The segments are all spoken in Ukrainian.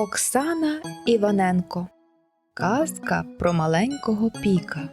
Оксана Іваненко Казка про маленького піка.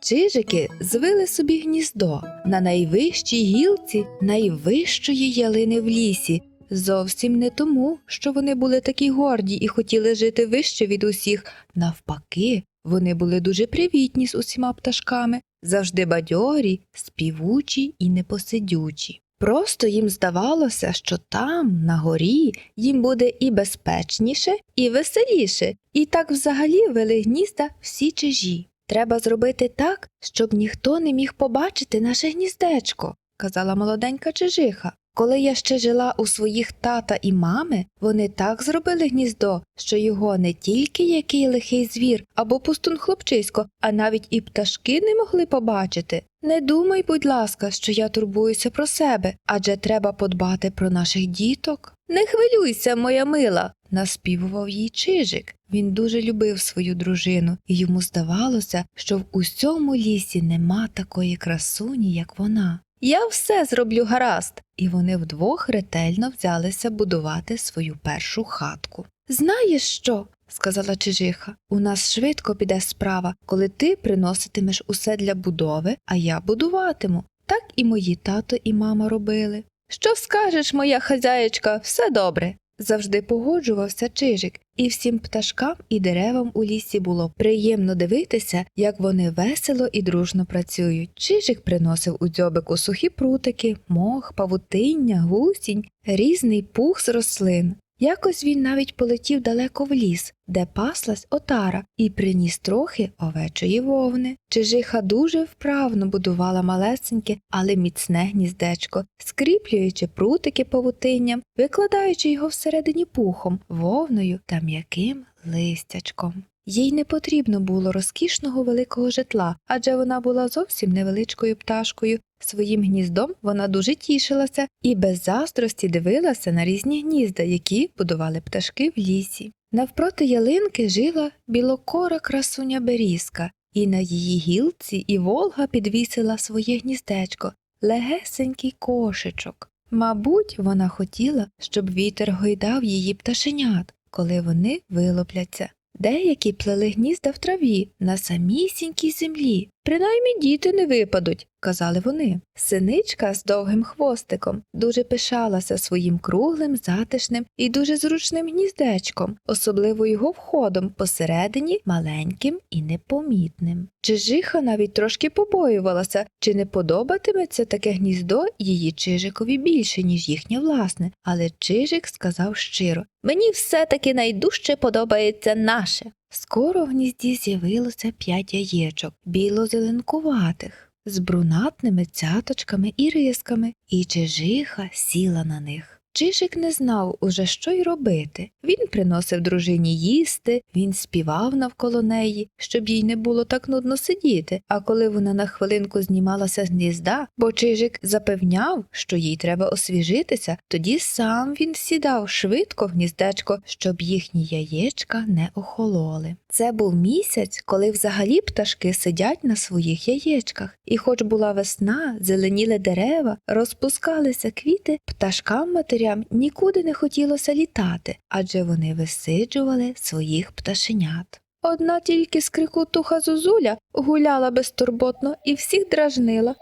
Чижики звили собі гніздо на найвищій гілці найвищої ялини в лісі. Зовсім не тому, що вони були такі горді і хотіли жити вище від усіх. Навпаки, вони були дуже привітні з усіма пташками, завжди бадьорі, співучі і непосидючі. Просто їм здавалося, що там, на горі, їм буде і безпечніше, і веселіше, і так взагалі вели гнізда всі чижі. Треба зробити так, щоб ніхто не міг побачити наше гніздечко, казала молоденька чижиха. Коли я ще жила у своїх тата і мами, вони так зробили гніздо, що його не тільки який лихий звір або пустун хлопчисько, а навіть і пташки не могли побачити. Не думай, будь ласка, що я турбуюся про себе, адже треба подбати про наших діток. Не хвилюйся, моя мила, наспівував їй чижик. Він дуже любив свою дружину, і йому здавалося, що в усьому лісі нема такої красуні, як вона. Я все зроблю гаразд, і вони вдвох ретельно взялися будувати свою першу хатку. Знаєш що? сказала Чижиха, у нас швидко піде справа, коли ти приноситимеш усе для будови, а я будуватиму. Так і мої тато і мама робили. Що скажеш, моя хазяєчка, все добре. Завжди погоджувався чижик, і всім пташкам і деревам у лісі було приємно дивитися, як вони весело і дружно працюють. Чижик приносив у дзьобику сухі прутики, мох, павутиння, гусінь, різний пух з рослин. Якось він навіть полетів далеко в ліс, де паслась отара, і приніс трохи овечої вовни. Чижиха дуже вправно будувала малесеньке, але міцне гніздечко, скріплюючи прутики павутинням, викладаючи його всередині пухом, вовною та м'яким листячком. Їй не потрібно було розкішного великого житла, адже вона була зовсім невеличкою пташкою. Своїм гніздом вона дуже тішилася і без заздрості дивилася на різні гнізда, які будували пташки в лісі. Навпроти ялинки жила білокора красуня берізка, і на її гілці і Волга підвісила своє гніздечко, легесенький кошечок. Мабуть, вона хотіла, щоб вітер гойдав її пташенят, коли вони вилопляться. Деякі плели гнізда в траві на самісінькій землі. Принаймні діти не випадуть, казали вони. Синичка з довгим хвостиком дуже пишалася своїм круглим, затишним і дуже зручним гніздечком, особливо його входом посередині маленьким і непомітним. Чижиха навіть трошки побоювалася, чи не подобатиметься таке гніздо її чижикові більше, ніж їхнє власне, але чижик сказав щиро Мені все таки найдужче подобається наше. Скоро в гнізді з'явилося п'ять яєчок, біло-зеленкуватих, з брунатними цяточками і рисками, і чижиха сіла на них. Чижик не знав уже, що й робити. Він приносив дружині їсти, він співав навколо неї, щоб їй не було так нудно сидіти. А коли вона на хвилинку знімалася з гнізда, бо чижик запевняв, що їй треба освіжитися, тоді сам він сідав швидко в гніздечко, щоб їхні яєчка не охололи. Це був місяць, коли взагалі пташки сидять на своїх яєчках, і хоч була весна, зеленіли дерева, розпускалися квіти, пташкам матерям нікуди не хотілося літати, адже вони висиджували своїх пташенят. Одна тільки скрикутуха Зузуля гуляла безтурботно і всіх дражнила.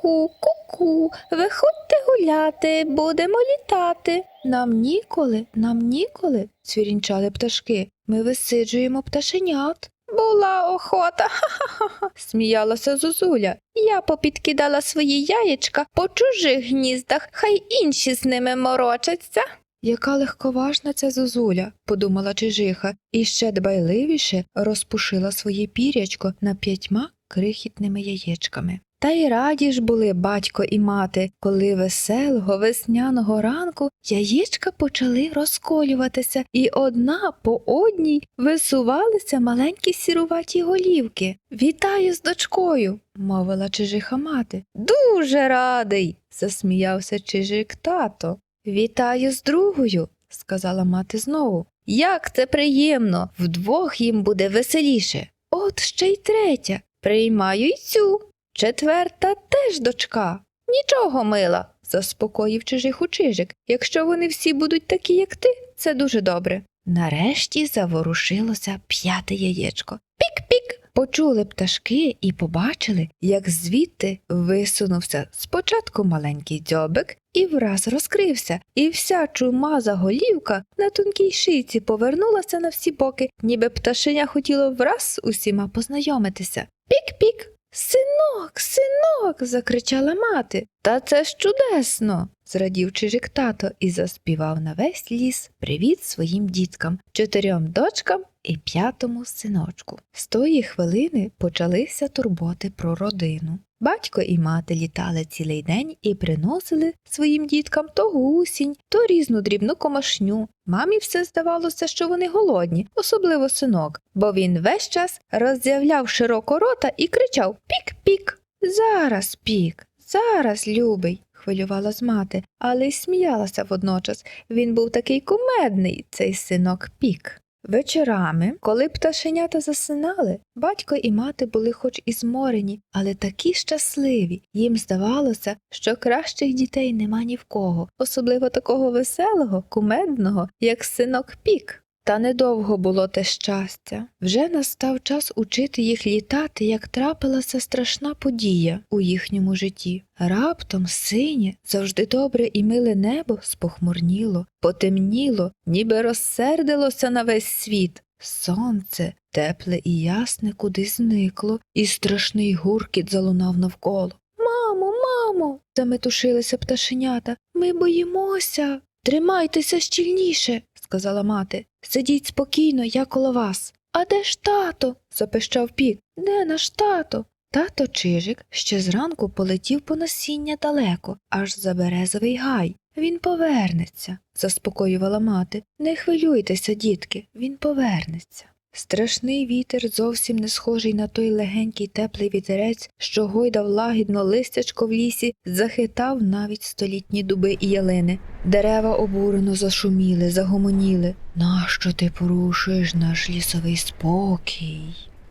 Ку-ку, ку-ку, виходьте гуляти, будемо літати. Нам ніколи, нам ніколи, цвірінчали пташки. Ми висиджуємо пташенят. Була охота, ха-ха-ха, сміялася Зозуля. Я попідкидала свої яєчка по чужих гніздах, хай інші з ними морочаться. Яка легковажна ця зозуля, подумала чижиха, і ще дбайливіше розпушила своє пірячко на п'ятьма крихітними яєчками. Та й раді ж були батько і мати, коли веселого весняного ранку яєчка почали розколюватися, і одна по одній висувалися маленькі сіруваті голівки. Вітаю з дочкою, мовила чижиха мати. Дуже радий, засміявся чижик тато. Вітаю з другою, сказала мати знову. Як це приємно, вдвох їм буде веселіше. От ще й третя. Приймаю й цю. Четверта теж дочка. Нічого, мила, заспокоїв чижих чижик. Якщо вони всі будуть такі, як ти, це дуже добре. Нарешті заворушилося п'яте яєчко. Пік-пік. Почули пташки і побачили, як звідти висунувся спочатку маленький дзьобик і враз розкрився, і вся чумаза голівка на тонкій шийці повернулася на всі боки, ніби пташеня хотіло враз з усіма познайомитися. Пік-пік. Синок, синок. закричала мати. Та це ж чудесно. зрадів чижик тато і заспівав на весь ліс привіт своїм діткам, чотирьом дочкам і п'ятому синочку. З тої хвилини почалися турботи про родину. Батько і мати літали цілий день і приносили своїм діткам то гусінь, то різну дрібну комашню. Мамі все здавалося, що вони голодні, особливо синок, бо він весь час роззявляв широко рота і кричав Пік-пік. Зараз пік, зараз, любий, хвилювалась мати, але й сміялася водночас. Він був такий кумедний, цей синок пік. Вечорами, коли пташенята засинали, батько і мати були хоч і зморені, але такі щасливі. Їм здавалося, що кращих дітей нема ні в кого, особливо такого веселого, кумедного, як синок пік. Та недовго було те щастя. Вже настав час учити їх літати, як трапилася страшна подія у їхньому житті. Раптом синє, завжди добре і миле небо спохмурніло, потемніло, ніби розсердилося на весь світ. Сонце, тепле і ясне, кудись зникло, і страшний гуркіт залунав навколо. Мамо, мамо. заметушилися пташенята. Ми боїмося. Тримайтеся щільніше, сказала мати. Сидіть спокійно, я коло вас. А де ж тато? запищав пік. Де наш тато? Тато Чижик ще зранку полетів по насіння далеко, аж за березовий гай. Він повернеться, заспокоювала мати. Не хвилюйтеся, дітки, він повернеться. Страшний вітер, зовсім не схожий на той легенький теплий вітерець, що гойдав лагідно листячко в лісі, захитав навіть столітні дуби і ялини. Дерева обурено зашуміли, загомоніли. Нащо ти порушуєш наш лісовий спокій?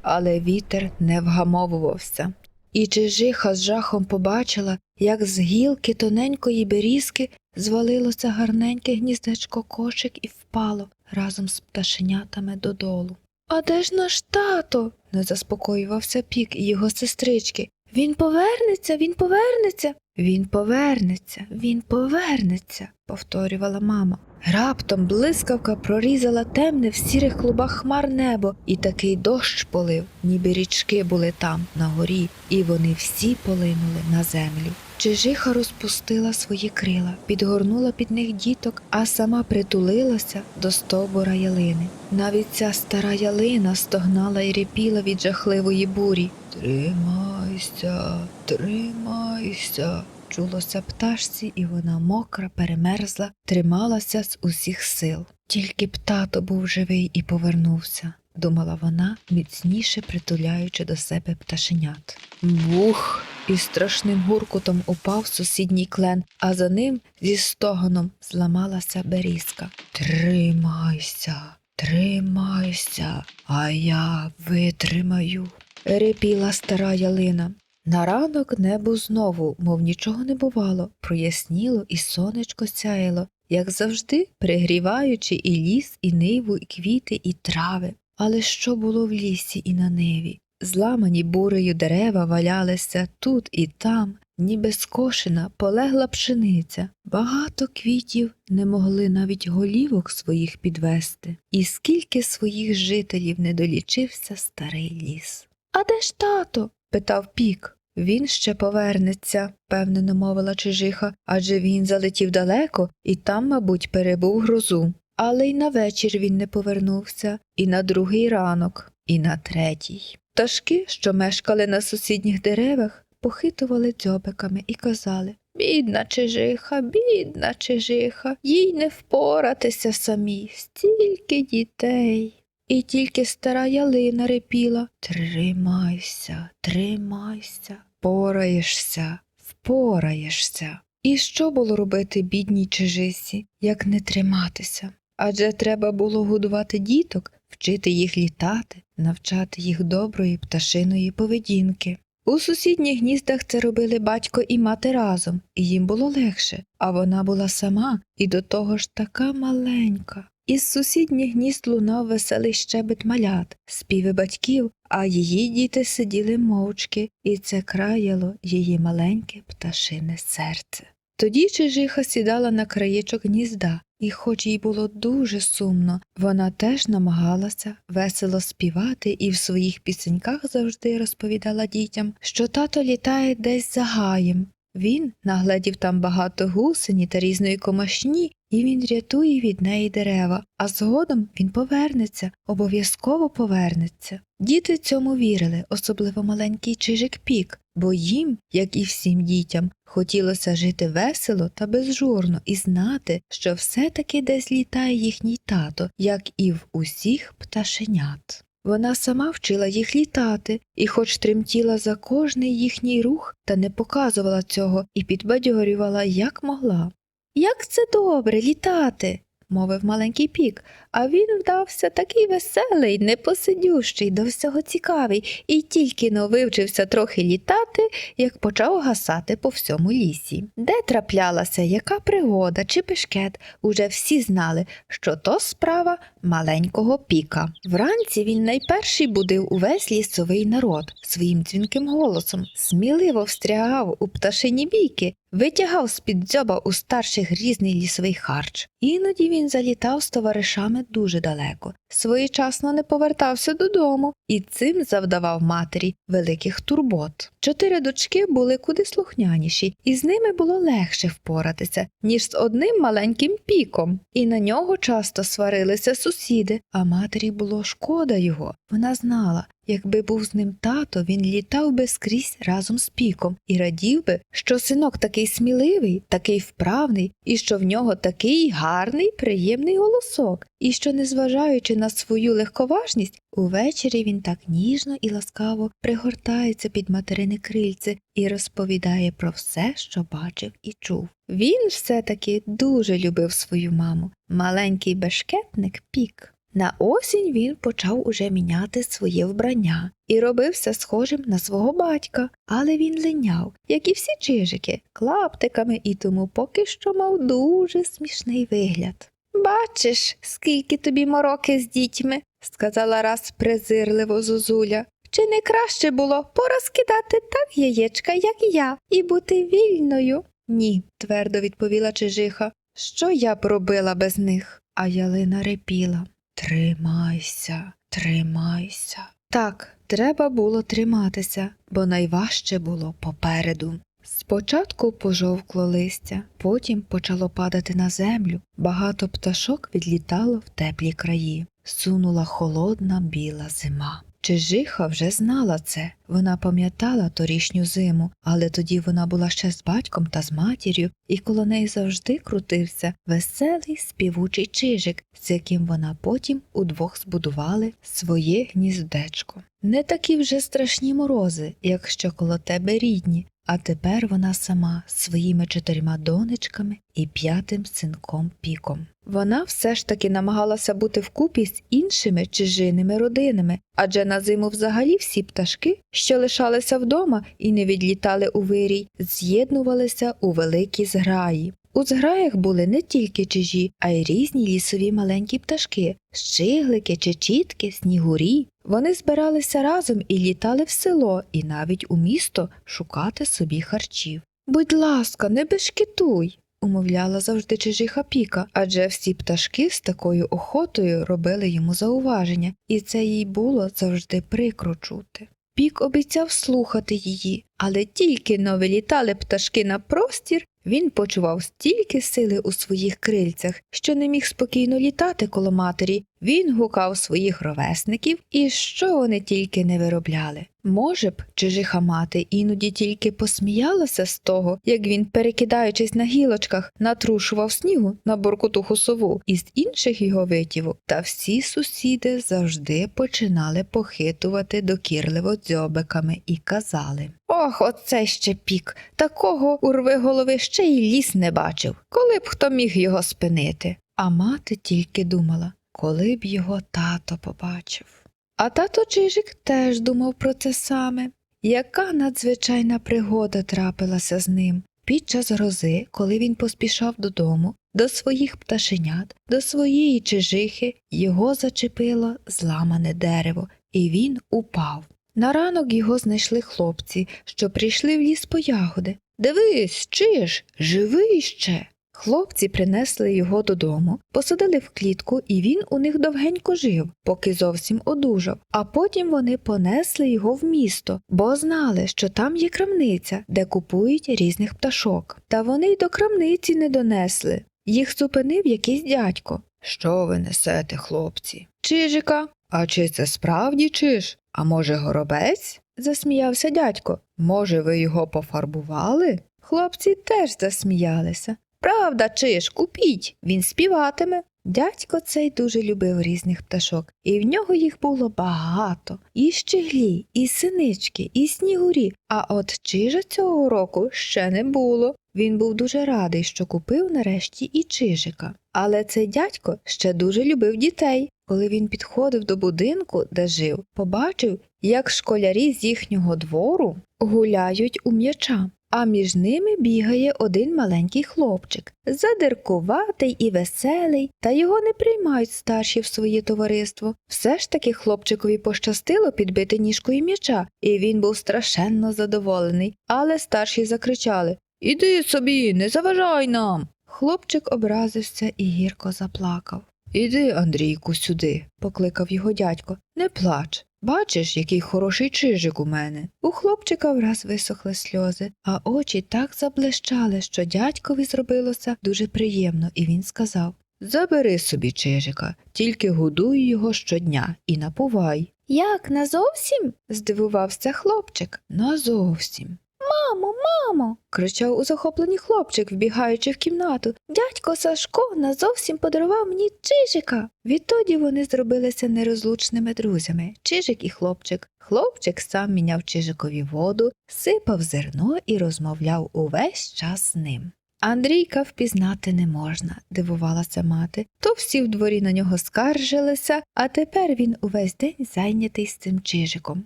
Але вітер не вгамовувався. І Чижиха з жахом побачила, як з гілки тоненької берізки звалилося гарненьке гніздечко кошик і впало разом з пташенятами додолу. А де ж наш тато? не заспокоювався пік і його сестрички. Він повернеться, він повернеться. Він повернеться, він повернеться, повторювала мама. Раптом блискавка прорізала темне в сірих клубах хмар небо, і такий дощ полив, ніби річки були там, на горі, і вони всі полинули на землю. Чижиха розпустила свої крила, підгорнула під них діток, а сама притулилася до стовбура ялини. Навіть ця стара ялина стогнала і репіла від жахливої бурі. Тримайся, тримайся. Чулося пташці, і вона мокра, перемерзла, трималася з усіх сил. Тільки б тато був живий і повернувся, думала вона, міцніше притуляючи до себе пташенят. Бух! Із страшним гуркутом упав сусідній клен, а за ним зі стогоном зламалася берізка. Тримайся, тримайся, а я витримаю. репіла стара ялина. На ранок небо знову, мов нічого не бувало, проясніло і сонечко сяяло, як завжди, пригріваючи і ліс, і ниву, і квіти, і трави. Але що було в лісі і на ниві? Зламані бурею дерева валялися тут і там, ніби скошена, полегла пшениця. Багато квітів не могли навіть голівок своїх підвести, і скільки своїх жителів не долічився старий ліс. А де ж тато? питав пік. Він ще повернеться, впевнено мовила чижиха, адже він залетів далеко і там, мабуть, перебув грозу. Але й на вечір він не повернувся, і на другий ранок, і на третій. Пташки, що мешкали на сусідніх деревах, похитували дзьобиками і казали Бідна чижиха, бідна чижиха, їй не впоратися самі, стільки дітей. І тільки стара ялина репіла Тримайся, тримайся, пораєшся, впораєшся. І що було робити бідній чижисі, як не триматися? Адже треба було годувати діток, вчити їх літати, навчати їх доброї пташиної поведінки. У сусідніх гніздах це робили батько і мати разом, і їм було легше, а вона була сама і до того ж така маленька. Із сусідніх гнізд лунав веселий щебет малят, співи батьків, а її діти сиділи мовчки, і це краяло її маленьке пташине серце. Тоді чижиха сідала на краєчок гнізда, і, хоч їй було дуже сумно, вона теж намагалася весело співати і в своїх пісеньках завжди розповідала дітям, що тато літає десь за гаєм. Він нагледів там багато гусені та різної комашні, і він рятує від неї дерева, а згодом він повернеться, обов'язково повернеться. Діти цьому вірили, особливо маленький чижик пік, бо їм, як і всім дітям, хотілося жити весело та безжурно і знати, що все-таки десь літає їхній тато, як і в усіх пташенят. Вона сама вчила їх літати, і, хоч тремтіла за кожний їхній рух, та не показувала цього і підбадьорювала, як могла. Як це добре літати, мовив маленький пік, а він вдався такий веселий, непосидющий, до всього цікавий, і тільки но вивчився трохи літати, як почав гасати по всьому лісі. Де траплялася яка пригода чи пешкет, уже всі знали, що то справа маленького піка. Вранці він найперший будив увесь лісовий народ своїм дзвінким голосом, сміливо встрягав у пташині бійки, витягав з-під дзьоба у старших різний лісовий харч. Іноді він залітав з товаришами дуже далеко, своєчасно не повертався додому і цим завдавав матері великих турбот. Чотири дочки були куди слухняніші, і з ними було легше впоратися, ніж з одним маленьким піком, і на нього часто сварилися сусіди, а матері було шкода його. Вона знала, Якби був з ним тато, він літав би скрізь разом з піком і радів би, що синок такий сміливий, такий вправний, і що в нього такий гарний, приємний голосок, і що, незважаючи на свою легковажність, увечері він так ніжно і ласкаво пригортається під материне крильце і розповідає про все, що бачив і чув. Він все таки дуже любив свою маму, маленький бешкетник пік. На осінь він почав уже міняти своє вбрання і робився схожим на свого батька, але він линяв, як і всі чижики, клаптиками і тому поки що мав дуже смішний вигляд. Бачиш, скільки тобі мороки з дітьми, сказала раз презирливо зозуля. Чи не краще було порозкидати так яєчка, як я, і бути вільною? Ні, твердо відповіла чижиха. Що я б робила без них? А ялина репіла. Тримайся, тримайся. Так, треба було триматися, бо найважче було попереду. Спочатку пожовкло листя, потім почало падати на землю, багато пташок відлітало в теплі краї, сунула холодна біла зима. Чижиха вже знала це, вона пам'ятала торішню зиму, але тоді вона була ще з батьком та з матір'ю, і коло неї завжди крутився веселий співучий чижик, з яким вона потім удвох збудували своє гніздечко. Не такі вже страшні морози, якщо коло тебе рідні, а тепер вона сама своїми чотирма донечками і п'ятим синком піком. Вона все ж таки намагалася бути вкупі з іншими чижиними родинами, адже на зиму взагалі всі пташки, що лишалися вдома і не відлітали у вирій, з'єднувалися у великі зграї. У зграях були не тільки чижі, а й різні лісові маленькі пташки, щиглики, чечітки, снігурі. Вони збиралися разом і літали в село, і навіть у місто шукати собі харчів. Будь ласка, не бешкетуй, умовляла завжди чижиха Піка, адже всі пташки з такою охотою робили йому зауваження, і це їй було завжди прикро чути. Пік обіцяв слухати її, але тільки но вилітали пташки на простір, він почував стільки сили у своїх крильцях, що не міг спокійно літати коло матері. Він гукав своїх ровесників, і що вони тільки не виробляли. Може б, чижиха мати іноді тільки посміялася з того, як він, перекидаючись на гілочках, натрушував снігу на буркутуху сову із інших його витівок, та всі сусіди завжди починали похитувати докірливо дзьобиками і казали Ох, оце ще пік. Такого урви голови ще й ліс не бачив. Коли б хто міг його спинити? А мати тільки думала, коли б його тато побачив. А тато Чижик теж думав про це саме. яка надзвичайна пригода трапилася з ним. Під час грози, коли він поспішав додому, до своїх пташенят, до своєї чижихи, його зачепило зламане дерево, і він упав. На ранок його знайшли хлопці, що прийшли в ліс по ягоди. Дивись, чиж, живий ще. Хлопці принесли його додому, посадили в клітку, і він у них довгенько жив, поки зовсім одужав. А потім вони понесли його в місто, бо знали, що там є крамниця, де купують різних пташок. Та вони й до крамниці не донесли. Їх зупинив якийсь дядько. Що ви несете, хлопці? Чижика. А чи це справді чиж? А може, горобець? засміявся дядько. Може, ви його пофарбували? Хлопці теж засміялися. Правда, чиж, купіть, він співатиме. Дядько цей дуже любив різних пташок, і в нього їх було багато. І щеглі, і синички, і снігурі. А от чижа цього року ще не було. Він був дуже радий, що купив нарешті і чижика. Але цей дядько ще дуже любив дітей. Коли він підходив до будинку, де жив, побачив, як школярі з їхнього двору гуляють у м'яча. А між ними бігає один маленький хлопчик, задиркуватий і веселий, та його не приймають старші в своє товариство. Все ж таки хлопчикові пощастило підбити ніжкою м'яча, і він був страшенно задоволений. Але старші закричали Іди собі, не заважай нам. Хлопчик образився і гірко заплакав. Іди, Андрійку, сюди, покликав його дядько. Не плач. Бачиш, який хороший чижик у мене. У хлопчика враз висохли сльози, а очі так заблищали, що дядькові зробилося дуже приємно, і він сказав Забери собі чижика, тільки годуй його щодня і напувай. Як назовсім? здивувався хлопчик. Назовсім. Мамо, мамо. кричав у захопленні хлопчик, вбігаючи в кімнату. Дядько Сашко назовсім подарував мені чижика. Відтоді вони зробилися нерозлучними друзями чижик і хлопчик. Хлопчик сам міняв чижикові воду, сипав зерно і розмовляв увесь час з ним. Андрійка впізнати не можна, дивувалася мати. То всі в дворі на нього скаржилися, а тепер він увесь день зайнятий з цим чижиком.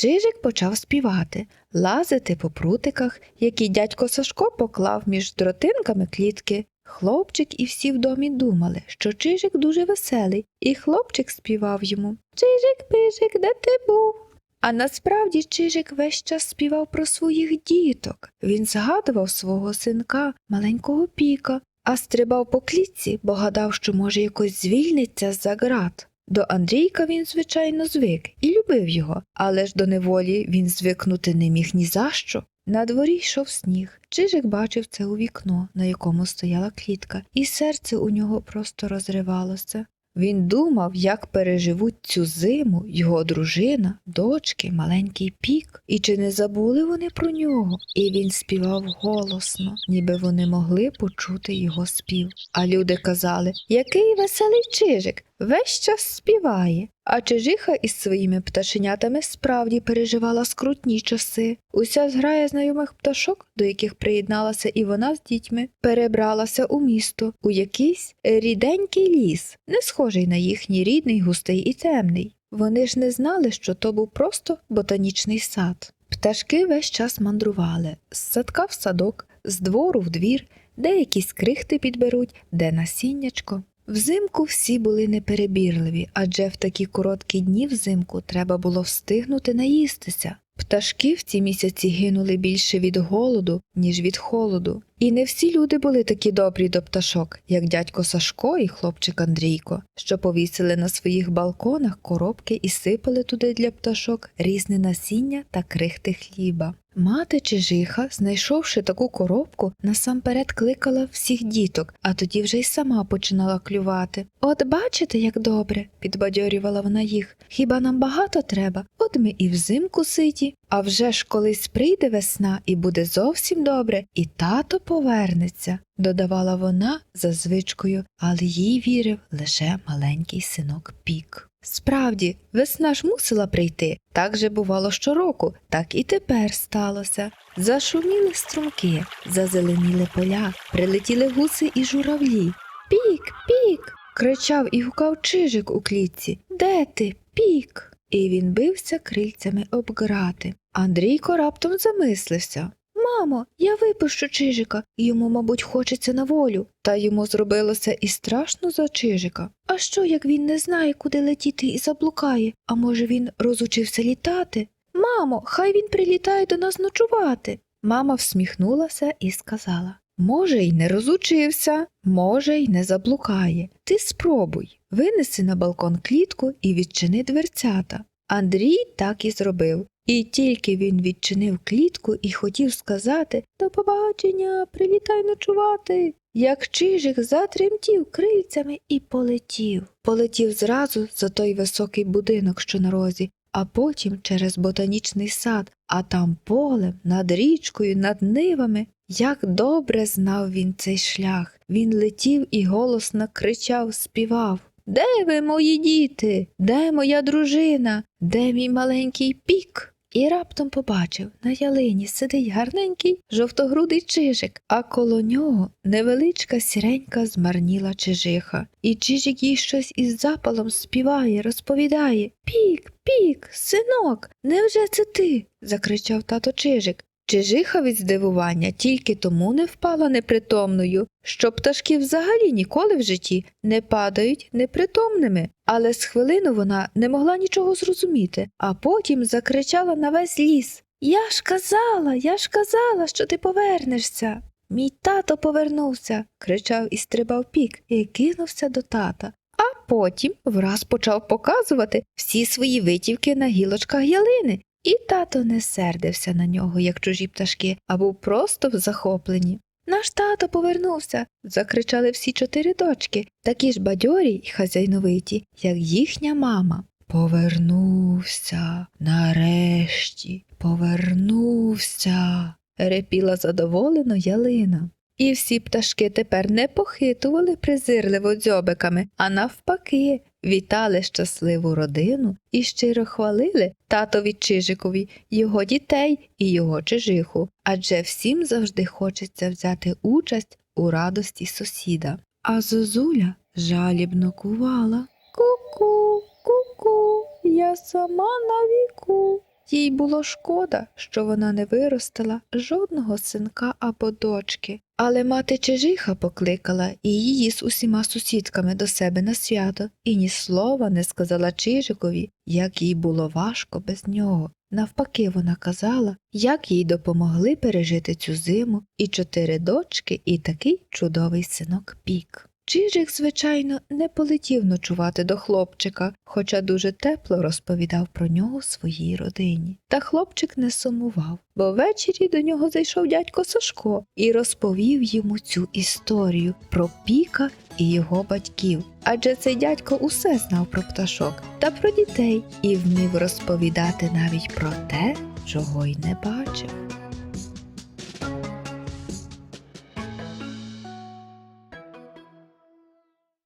Чижик почав співати, лазити по прутиках, які дядько Сашко поклав між дротинками клітки. Хлопчик і всі в домі думали, що чижик дуже веселий, і хлопчик співав йому Чижик, пижик, де ти був? А насправді Чижик весь час співав про своїх діток. Він згадував свого синка, маленького піка, а стрибав по клітці, бо гадав, що може якось звільниться з-за ґрат. До Андрійка він, звичайно, звик і любив його, але ж до неволі він звикнути не міг ні за що. На дворі йшов сніг. Чижик бачив це у вікно, на якому стояла клітка, і серце у нього просто розривалося. Він думав, як переживуть цю зиму його дружина, дочки, маленький пік, і чи не забули вони про нього. І він співав голосно, ніби вони могли почути його спів. А люди казали, який веселий чижик, весь час співає. А чижиха із своїми пташенятами справді переживала скрутні часи. Уся зграя знайомих пташок, до яких приєдналася і вона з дітьми, перебралася у місто, у якийсь ріденький ліс, не схожий на їхній рідний, густий і темний. Вони ж не знали, що то був просто ботанічний сад. Пташки весь час мандрували з садка в садок, з двору в двір, де якісь крихти підберуть, де насіннячко. Взимку всі були неперебірливі, адже в такі короткі дні взимку треба було встигнути наїстися. Пташки в ці місяці гинули більше від голоду, ніж від холоду. І не всі люди були такі добрі до пташок, як дядько Сашко і хлопчик Андрійко, що повісили на своїх балконах коробки і сипали туди для пташок різне насіння та крихти хліба. Мати Чижиха, знайшовши таку коробку, насамперед кликала всіх діток, а тоді вже й сама починала клювати. От бачите, як добре, підбадьорювала вона їх. Хіба нам багато треба? От ми і взимку ситі. А вже ж колись прийде весна і буде зовсім добре, і тато повернеться, додавала вона за звичкою, але їй вірив лише маленький синок пік. Справді, весна ж мусила прийти. Так же бувало щороку, так і тепер сталося. Зашуміли струмки, зазеленіли поля, прилетіли гуси і журавлі. Пік, пік. кричав і гукав чижик у клітці. Де ти, пік? і він бився крильцями об грати. Андрійко раптом замислився. Мамо, я випущу чижика, йому, мабуть, хочеться на волю. Та йому зробилося і страшно за чижика. А що, як він не знає, куди летіти і заблукає? А може, він розучився літати? Мамо, хай він прилітає до нас ночувати. Мама всміхнулася і сказала Може, й не розучився, може, й не заблукає. Ти спробуй. Винеси на балкон клітку і відчини дверцята. Андрій так і зробив. І тільки він відчинив клітку і хотів сказати До побачення, прилітай ночувати. Як чижик затремтів крильцями і полетів. Полетів зразу за той високий будинок, що на розі, а потім через ботанічний сад, а там полем, над річкою, над нивами. Як добре знав він цей шлях. Він летів і голосно кричав, співав. Де ви, мої діти? Де моя дружина? Де мій маленький пік? І раптом побачив на ялині сидить гарненький жовтогрудий чижик, а коло нього невеличка сіренька змарніла чижиха. І чижик їй щось із запалом співає, розповідає Пік, пік, синок, невже це ти? закричав тато чижик. Чижиха від здивування тільки тому не впала непритомною, що пташки взагалі ніколи в житті не падають непритомними. Але з хвилину вона не могла нічого зрозуміти, а потім закричала на весь ліс Я ж казала, я ж казала, що ти повернешся. Мій тато повернувся, кричав і стрибав пік і кинувся до тата. А потім враз почав показувати всі свої витівки на гілочках ялини, і тато не сердився на нього, як чужі пташки, а був просто в захопленні. Наш тато повернувся. закричали всі чотири дочки, такі ж бадьорі й хазяйновиті, як їхня мама. Повернувся, нарешті, повернувся, репіла задоволено ялина. І всі пташки тепер не похитували презирливо дзьобиками, а навпаки, вітали щасливу родину і щиро хвалили татові Чижикові, його дітей і його чижиху, адже всім завжди хочеться взяти участь у радості сусіда. А зозуля жалібно кувала. Ку-ку, ку-ку, я сама на віку. Їй було шкода, що вона не виростила жодного синка або дочки, але мати Чижиха покликала і її з усіма сусідками до себе на свято, і ні слова не сказала Чижикові, як їй було важко без нього. Навпаки, вона казала, як їй допомогли пережити цю зиму і чотири дочки, і такий чудовий синок пік. Чижик, звичайно, не полетів ночувати до хлопчика, хоча дуже тепло розповідав про нього своїй родині. Та хлопчик не сумував, бо ввечері до нього зайшов дядько Сашко і розповів йому цю історію про піка і його батьків. Адже цей дядько усе знав про пташок та про дітей і вмів розповідати навіть про те, чого й не бачив.